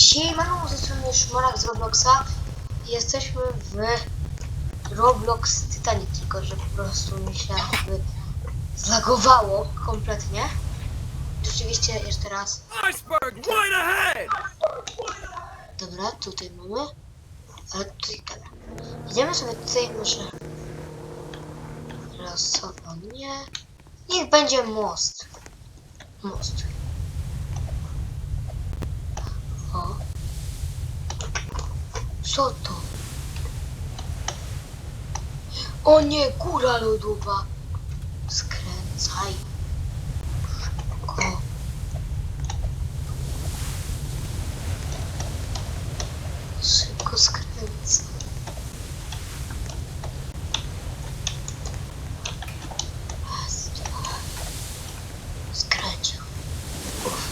Dzisiaj mamy ze strony Szmorak z Robloxa. Jesteśmy w Roblox Titanic, tylko że po prostu mi się jakby zlagowało kompletnie. Rzeczywiście jeszcze raz. Iceberg right ahead! Dobra, tutaj mamy. Ale tutaj. Idziemy sobie tutaj może losowo, nie. Niech będzie most. Most. O. Co to? O nie, góra lodowa. Skręcaj. Szybko. Szybko skręcaj. Raz, dwa. Skręcił. Uff.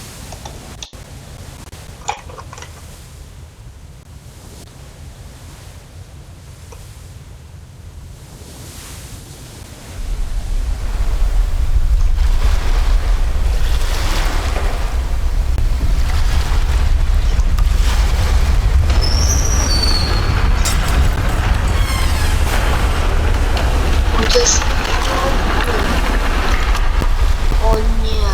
Uderz. O nie.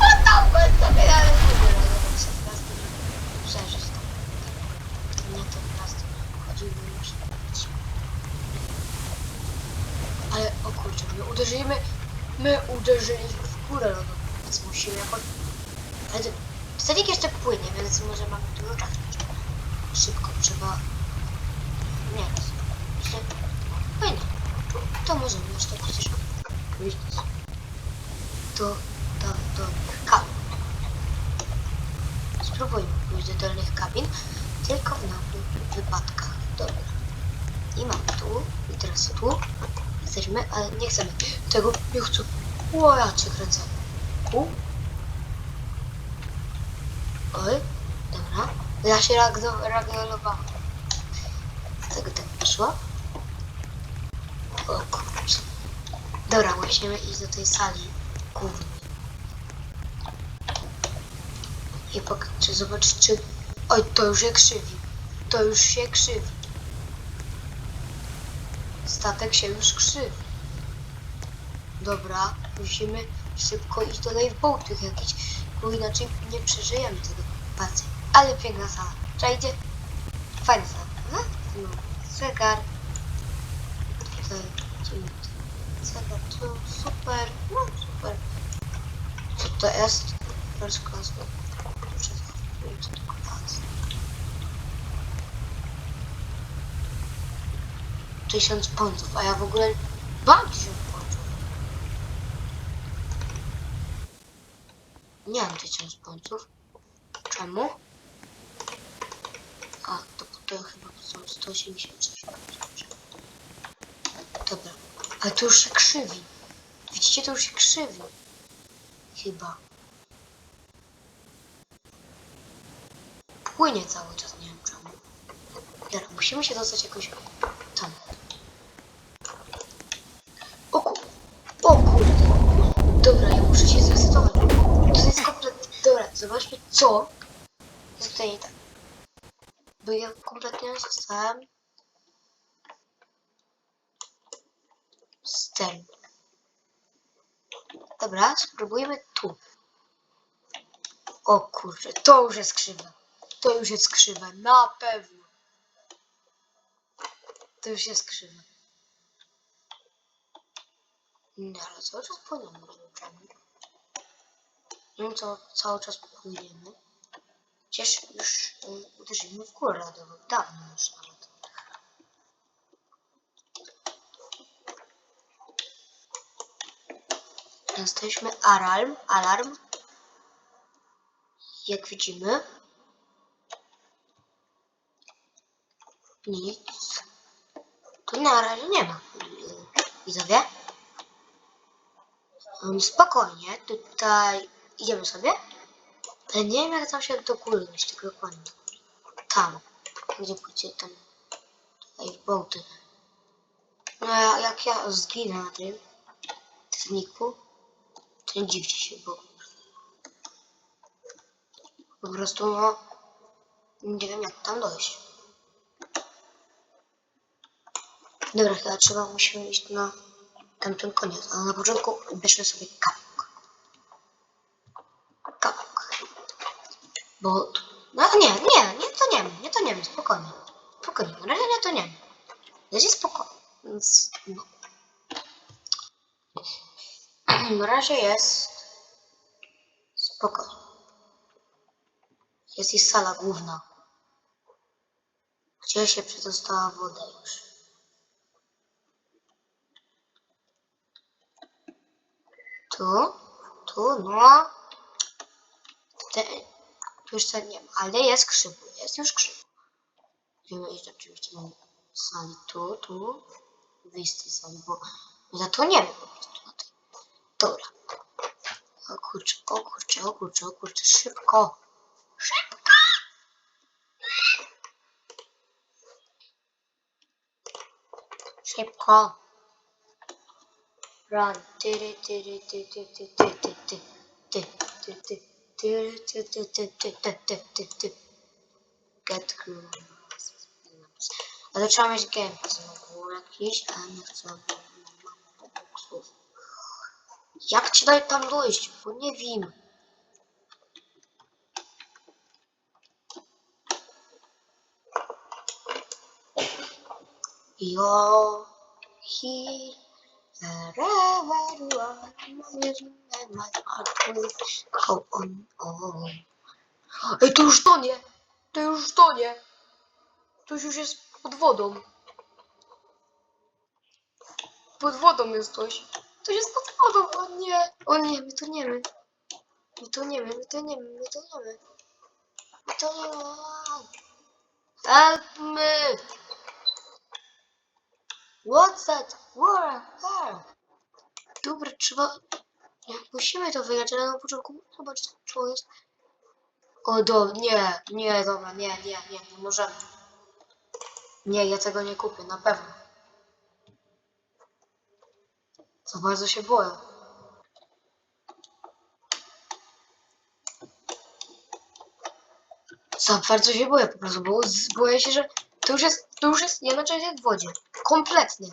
O tam będę sobie dalej w ogóle. Dobra, sobie raz to przeżyć to. Nie ten raz to chodziłby muszę być. Ale o kurczę, my uderzyliśmy, my uderzyliśmy w górę lodową, więc musimy jakoś... Ale to- statek jeszcze płynie, więc może mamy dużo czasu. Szybko trzeba... Nie, myślę, Fajnie. To możemy jeszcze przecież pójść do, do dolnych kabin. Spróbujmy pójść do dolnych kabin, tylko w naszych wypadkach. Dobra. I mamy tu, i teraz tu. Jesteśmy, ale nie chcemy tego, nie chcę. O, ja cię kręcę. Tu. Oj, dobra. Ja się ragdolowałam. Tego tak wyszło. O kurczę. Dobra, musimy iść do tej sali głównej. I zobaczyć, czy... Oj, to już się krzywi. To już się krzywi. Statek się już krzywi. Dobra, musimy szybko iść do lifeboatów jakichś, bo inaczej nie przeżyjemy tego. Patrzcie, ale piękna sala. Czajcie? Fajna sala, no? Zegar. Tutaj, dzień- zegar, to super, no super. To jest? Jest. Tysiąc punktów, a ja w ogóle mam tysiąc punktów. Nie mam tysiąc punktów. Czemu? A, to, to chyba są 186 punktów. Dobra, ale to już się krzywi. Widzicie, to już się krzywi. Chyba. Płynie cały czas, nie wiem czemu. Dobra, musimy się dostać jakoś tam. O ku... O kurde. Dobra, ja muszę się zresetować. To jest kompletnie... Dobra, zobaczmy co jest tutaj nie tak. Bo ja kompletnie zostałem sterny. Dobra, spróbujemy tu. O kurczę, to już jest krzywe. To już jest krzywe, na pewno. To już jest krzywe. Nie, ale cały czas płyniemy. Nie wiem, co cały czas płyniemy. Przecież już y, uderzyliśmy w górę lodową. Dawno już nawet. Jesteśmy alarm, alarm. Jak widzimy. Nic. Tu na razie nie ma. Widzowie. Um, spokojnie, tutaj idziemy sobie. Ale nie wiem jak tam się do góry tylko dokładnie. Tam. Gdzie pójdzie tam. Tutaj w bołty. No ja, jak ja zginę na tym to nie dziwcie się, bo po prostu no Nie wiem jak tam dojść. Dobra, chyba trzeba, musimy iść na tamten koniec, ale na początku bierzmy sobie kapok. Kapok. Bo... No nie, nie, nie to nie, nie to nie, spokojnie. Spokojnie, na razie nie to nie. Będzie spokojnie, więc. Na razie jest spokojnie. Jest i sala główna. Gdzie się przedostała woda już. Tu, tu, no. Te, tu już ten nie ma, ale jest krzywo, jest już krzywo. Musimy iść oczywiście do sali tu, tu, wyjść z tej sali, bo zatoniemy po prostu na tej. Dobra. O kurczę, o kurczę, o kurczę, o kurczę, szybko. Szybko! Szybko. Run. Tyry, tyry, ty, ty, ty, ty, ty, ty, ty, ty, ty, tyry, ty, ty, ty, ty, ty, ty, ty, ty. Get crew. Ale trzeba mieć gameplay znowu jakiś, a nie chcę. Jak ci daj tam dojść? Bo nie wiem. You're here wherever my heart will go on, on. Ej, to już tonie! To już tonie! To już jest pod wodą. Pod wodą jest coś. To pod wodą, o nie! O nie, my toniemy. My toniemy, my toniemy, my toniemy. My toniemy. Help me! What's that? Where? Where? Dobra, trzeba... Nie, musimy to wygrać, ale na początku zobaczyć, co jest. O, do, nie, nie, dobra, nie, nie, nie, nie możemy. Nie, ja tego nie kupię, na pewno. Za bardzo się boję. Za bardzo się boję po prostu, bo boję się, że to już jest, to już jest, na czasie w wodzie. Kompletnie.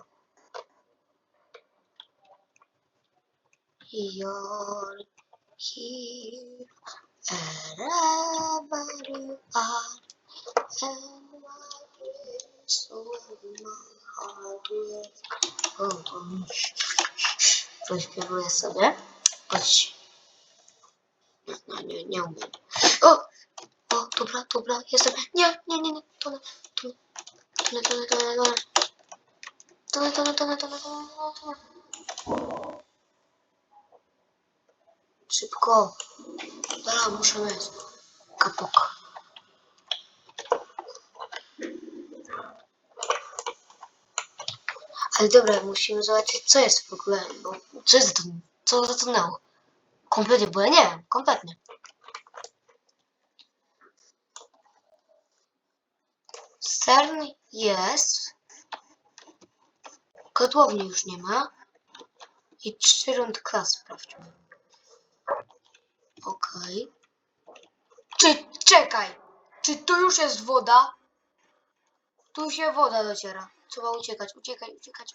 You're here, wherever you are, and my ładuje. O, to mi zaśpiewuję sobie. Chodź. No, nie, nie umiem. O! O, dobra, dobra, jestem. Nie, nie, nie, nie, to nie, to nie, to nie, to nie, to nie, to nie. To nie, to nie, to nie, to. Szybko. Dobra, muszę mieć. Kapok. Ale dobra, musimy zobaczyć, co jest w ogóle, bo co jest co zatonęło. Kompletnie, bo ja nie wiem, kompletnie. Cern jest. Kotłowni już nie ma. I trzy rund klas sprawdźmy. Okej. Czy, czekaj! Czy tu już jest woda? Tu się woda dociera. Trzeba uciekać, uciekać, uciekać.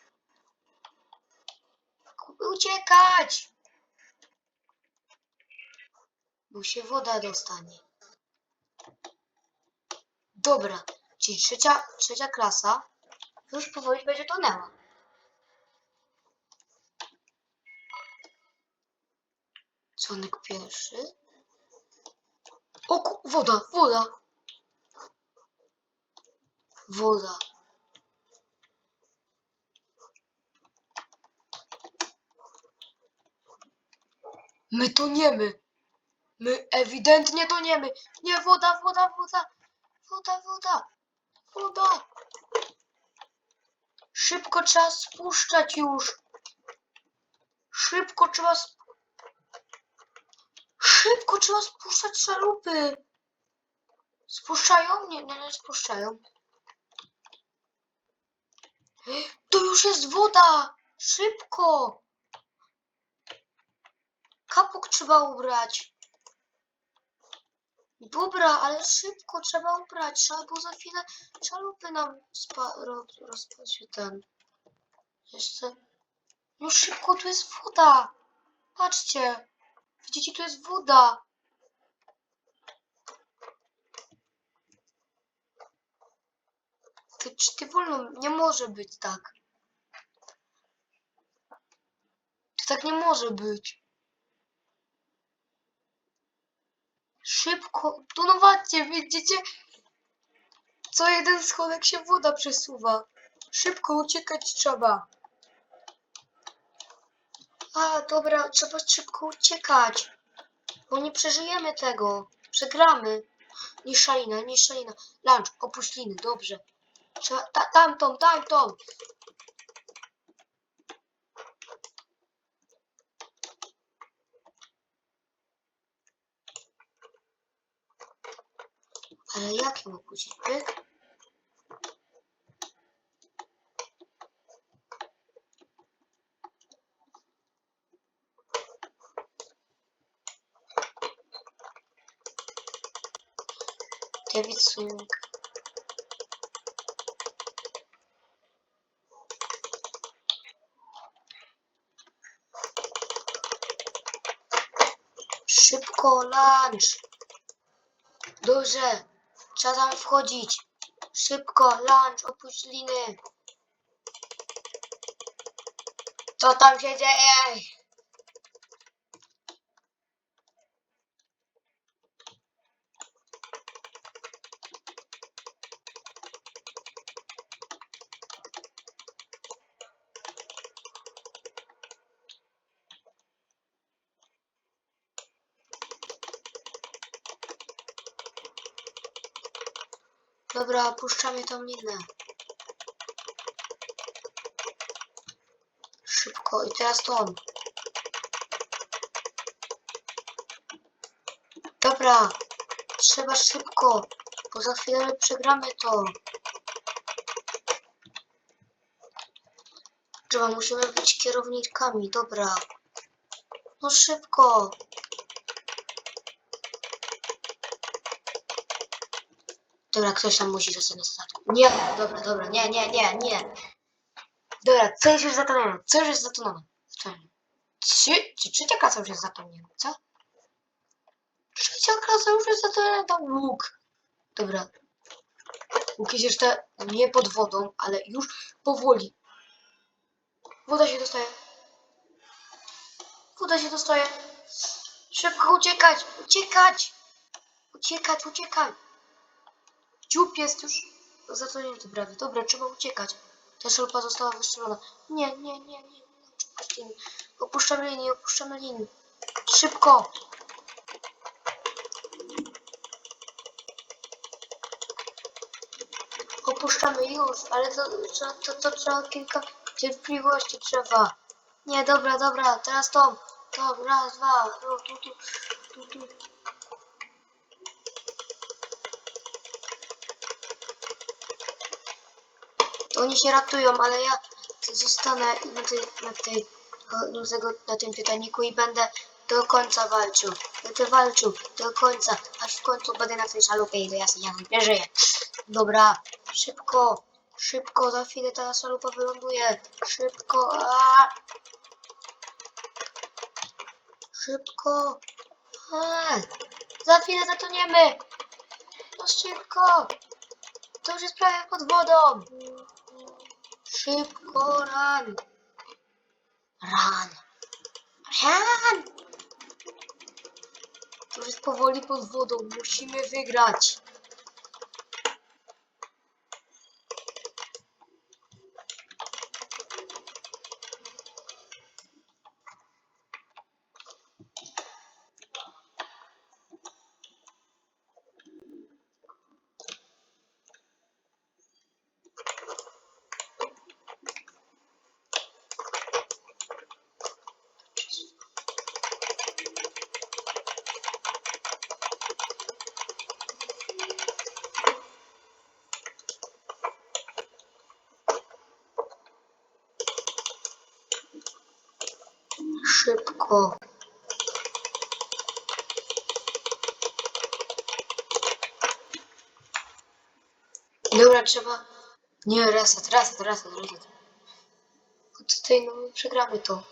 Uciekać! Bo się woda dostanie. Dobra, czyli trzecia, trzecia klasa już powoli będzie tonęła. Dzwonek pierwszy. O, woda, woda. Woda. My toniemy. My ewidentnie toniemy. Nie, woda, woda, woda. Woda, woda. Woda. Szybko trzeba spuszczać już. Szybko trzeba sp... Szybko trzeba spuszczać szalupy. Spuszczają? Nie, nie, nie spuszczają. To już jest woda! Szybko! Kapuk trzeba ubrać. Dobra, ale szybko trzeba ubrać, trzeba, bo za chwilę szalupy nam ro, rozpadzie ten. Jeszcze. No szybko, tu jest woda. Patrzcie. Widzicie, tu jest woda. Ty, czy ty wolno, nie może być tak. To tak nie może być. Szybko, tu no patrzcie, widzicie? Co jeden schodek się woda przesuwa. Szybko uciekać trzeba. A, dobra, trzeba szybko uciekać. Bo nie przeżyjemy tego. Przegramy. Nie szalina, nie szalina. Lunch, opuśliny, dobrze. Trzeba, ta, tamtą, tamtą. Ale jak ją opuścić? Pyk? David Swing. Szybko, lunch. Dobrze. Trzeba tam wchodzić. Szybko, lunch, opuść liny. Co tam się dzieje? Dobra, opuszczamy tą linę. Szybko i teraz tą. Dobra, trzeba szybko, bo za chwilę my przegramy to. Trzeba, musimy być kierownikami, dobra. No szybko. Dobra, ktoś tam musi zostać na statku. Nie, dobra, dobra, nie, nie, nie, nie. Dobra, co już jest zatonione? Co już jest zatonione? Zatonione. Trzy, czy trzecia klasa już jest zatoniona, co? Trzecia klasa już jest zatoniona, to łuk. Dobra. Łuk jest jeszcze nie pod wodą, ale już powoli. Woda się dostaje. Woda się dostaje. Szybko uciekać, uciekać. Uciekać, uciekać. Dziób jest już zatonięty prawie. Dobra, trzeba uciekać. Ta szalpa została wystrzelona. Nie, nie, nie, nie. Opuszczamy linię, opuszczamy linię. Szybko! Opuszczamy już, ale to, to, to, to trzeba kilka cierpliwości trzeba. Nie, dobra, dobra, teraz to. To, raz, dwa, tu, tu, tu, tu, tu. Oni się ratują, ale ja zostanę na, tej, na, tej, na, tym pytaniku i będę do końca walczył. Będę walczył do końca, aż w końcu będę na tej szalupie i do jasnej ja nie żyję. Dobra, szybko, szybko, za chwilę ta szalupa wyląduje. Szybko, a! Szybko, a! Za chwilę zatoniemy. No szybko, to już jest prawie pod wodą. Szybko, ran. Ran. Ran. To jest powoli pod wodą. Musimy wygrać. Szybko. Dobra, trzeba... Nie, reset, reset, reset, reset. Tutaj no my przegramy to.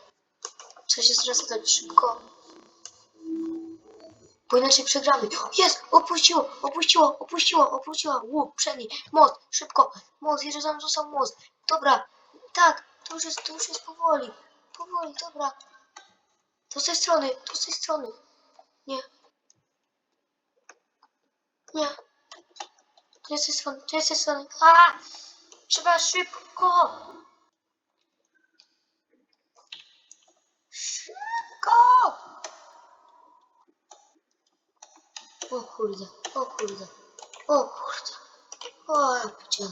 Trzeba się zresetować szybko. Bo inaczej przegramy. Jest! Opuściło! Opuściło! Opuściło! Opuściło! Łuk, przedni! Most! Szybko! Most! Tam został most! Dobra! Tak! To już jest, to już jest powoli. Powoli, dobra. To z tej strony, to z tej strony. Nie. Nie. To jest z tej strony, to jest z tej strony. A! Trzeba szybko! Szybko! O kurde, o kurde, o kurde. O, ja pierdzielę.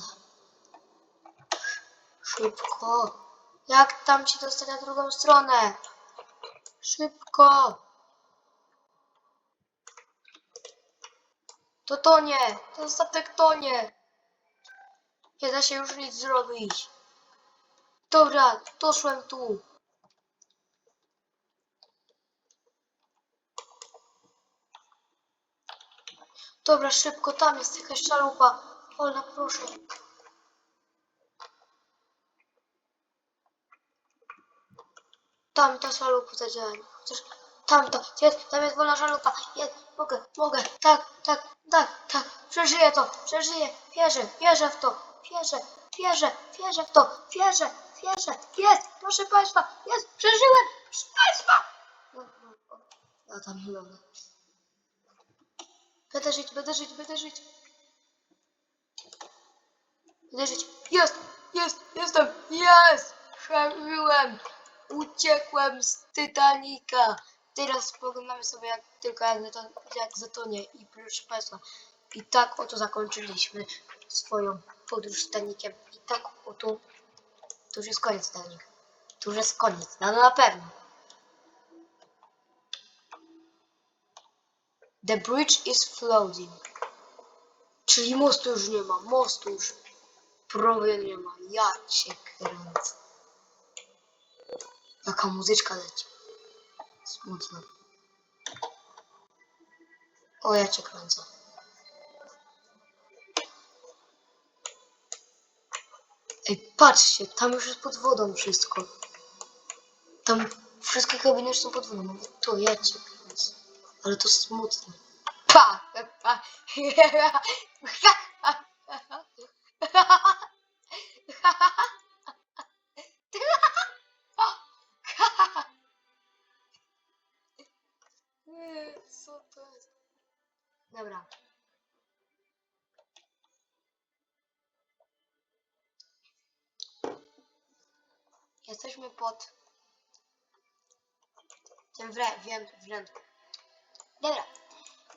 Szybko. Jak tam się dostać na drugą stronę? Szybko. To tonie. Ten statek tonie. Nie da się już nic zrobić. Dobra, doszłem tu. Dobra, szybko, tam jest jakaś szalupa. Ola, proszę. Tam ta szalupa zadziała. Chociaż tam to, jest, tam jest wolna szalupa. Jest, mogę, mogę, tak, tak, tak, tak. Przeżyję to, przeżyję. Wierzę, wierzę w to. Wierzę, wierzę, wierzę w to. Wierzę, wierzę. Jest, proszę Państwa, jest, przeżyłem, proszę Państwa. No, no, o, ja tam chylona. Będę żyć, będę żyć, będę żyć. Będę żyć. Jest, jest, jestem, jest! Przeżyłem! Uciekłem z Titanica. Teraz spoglądamy sobie jak tylko jak, zaton, jak zatonie i proszę Państwa. I tak oto zakończyliśmy swoją podróż z Titaniciem. I tak oto to już jest koniec Titanic. To już jest koniec. No, no na pewno. The bridge is floating. Czyli mostu już nie ma. Mostu już prawie nie ma. Ja cię kręcę. Jaka muzyczka leci. Smutno. O, ja cię kręcę. Ej, patrzcie, tam już jest pod wodą wszystko. Tam wszystkie kabiny już są pod wodą. Mówię, To ja cię kręcę. Ale to smutne. Pa! pa. wiem, wrętku. Dobra.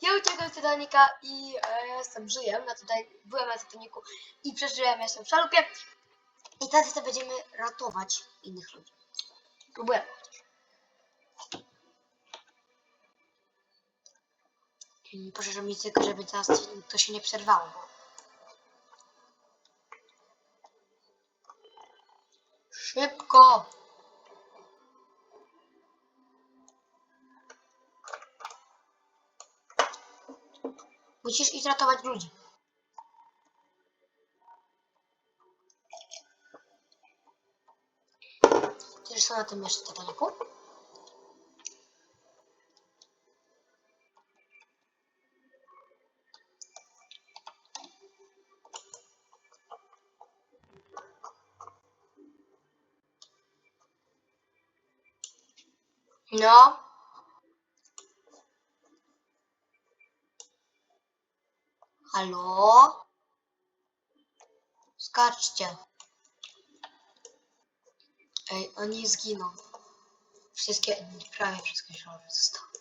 Ja uciekłem z Titanica i e, jestem, żyję na tutaj, byłem na Titanicu i przeżyłem, jestem w szalupie. I teraz to będziemy ratować innych ludzi. Mm, Proszę, żeby mi tylko, żeby teraz to się nie przerwało. Szybko! Musisz iść ratować ludzi. Też są na tym jeszcze Titanicu? No. Halo? Skaczcie. Ej, oni zginą. Wszystkie, prawie wszystkie żoły zostały.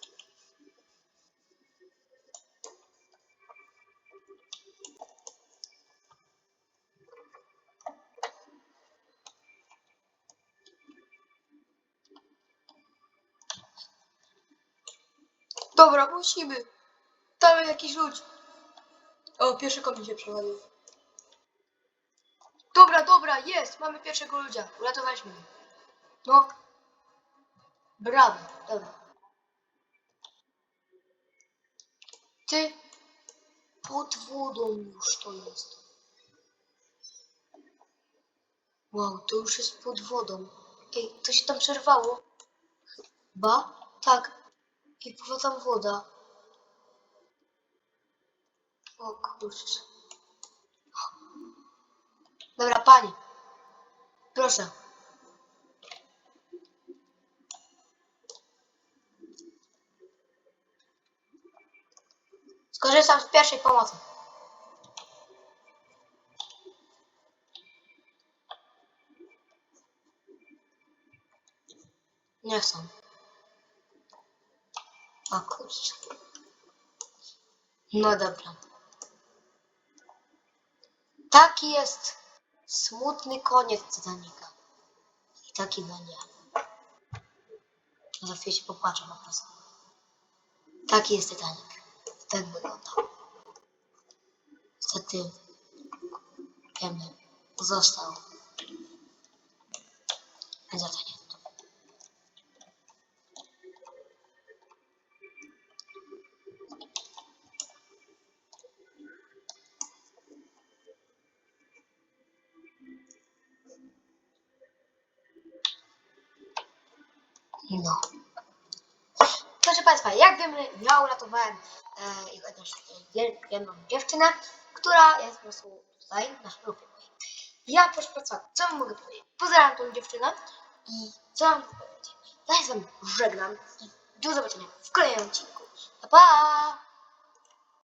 Dobra, musimy. Tam jest jakiś ludzi. O, pierwszy komin się przewalił. Dobra, dobra, jest! Mamy pierwszego ludzia. Uratowaliśmy. No. Brawo, dobra. Ty. Pod wodą już to jest. Wow, to już jest pod wodą. Ej, to się tam przerwało. Chyba? Tak. I pływa tam woda. O kurczę. Dobra, pani. Proszę. Skorzystam z pierwszej pomocy. Nie chcę. O kurczę. No dobra. Taki jest smutny koniec Titanica. I taki będzie. Za chwilę się popłaczę po prostu. Taki jest Titanic. Tak wygląda. Niestety wiemy, został zatonięty. No. Proszę Państwa, jak wiemy, ja uratowałem e, jedną dziewczynę, która jest po prostu tutaj na mojej. Ja proszę Państwa, co wam mogę powiedzieć? Pozdrawiam tą dziewczynę i co mam powiedzieć? Ja się z wami żegnam i do zobaczenia w kolejnym odcinku. Pa, pa!